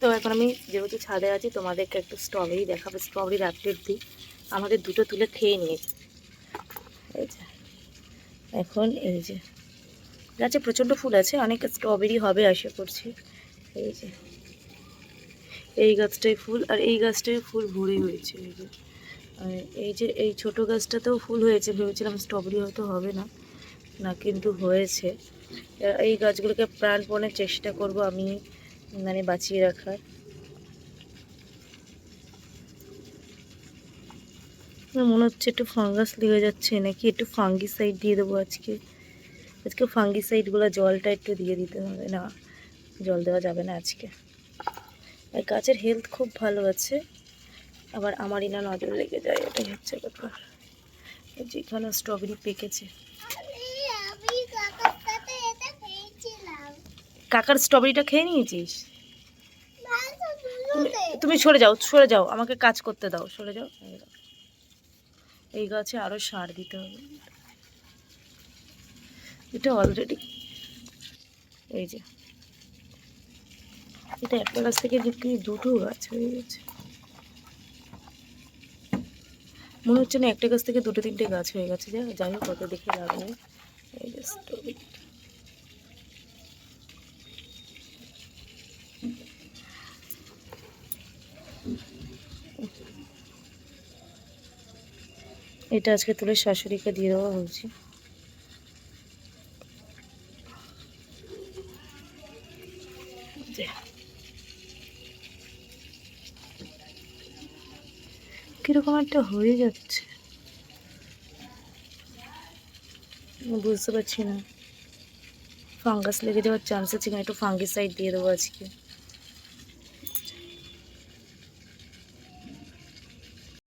তো এখন আমি যেহেতু ছাদে আছি, তোমাদেরকে একটু স্ট্রবেরি দেখাবো। স্ট্রবেরির আপডেট দিই। আমাদের দুটো তুলে খেয়ে নিয়েছি। এই যে, এখন এই যে, গাছে প্রচণ্ড ফুল আছে, অনেক স্ট্রবেরি হবে আশা করছি। এই যে, এই গাছটায় ফুল, আর এই গাছটায় ফুল ভরে হয়েছে, এই যে। এই যে, এই ছোট গাছটাতেও ফুল হয়েছে, ভেবেছিলাম স্ট্রবেরি হয়তো হবে না না কিন্তু হয়েছে। এই গাছগুলোকে প্রাণপণের চেষ্টা করব আমি মানে বাঁচিয়ে রাখার। মনে হচ্ছে একটু ফাঙ্গাস লেগে যাচ্ছে, নাকি একটু ফাঙ্গিসাইড দিয়ে দেবো আজকে? আজকে ফাঙ্গি ফাঙ্গিসাইডগুলো জলটা একটু দিয়ে দিতে হবে। না, জল দেওয়া যাবে না আজকে। আর গাছের হেলথ খুব ভালো আছে, আবার আমারই না নজর লেগে যায়, এটাই হচ্ছে ব্যাপার। যেখানে স্ট্রবেরি পেকেছে আমি কাকার সাথে এটা খেয়েছিলাম কাকার স্ট্রবেরিটা খেয়ে নিয়েছিস? তুমি তুমি সরে যাও সরে যাও আমাকে কাজ করতে দাও সরে যাও। এই গাছে আরও সার দিতে হবে। এটা অলরেডি এই যে। এটা একটা গাছ থেকে বিক্রি দুটো গাছ হয়ে গেছে। মনে হচ্ছে না একটা গাছ থেকে দুটো তিনটে গাছ হয়ে গেছে যা যাই হোক কত দেখে লাগবে এই যে strawberry। এটা আজকে তুলে শাশুড়িকে দিয়ে দেওয়া হয়েছে। কীরকম একটা হয়ে যাচ্ছে। বুঝতে পারছি না। ফাঙ্গাস লেগে যাওয়ার চান্স আছে কিনা, একটু ফাঙ্গিসাইড দিয়ে দেবো আজকে।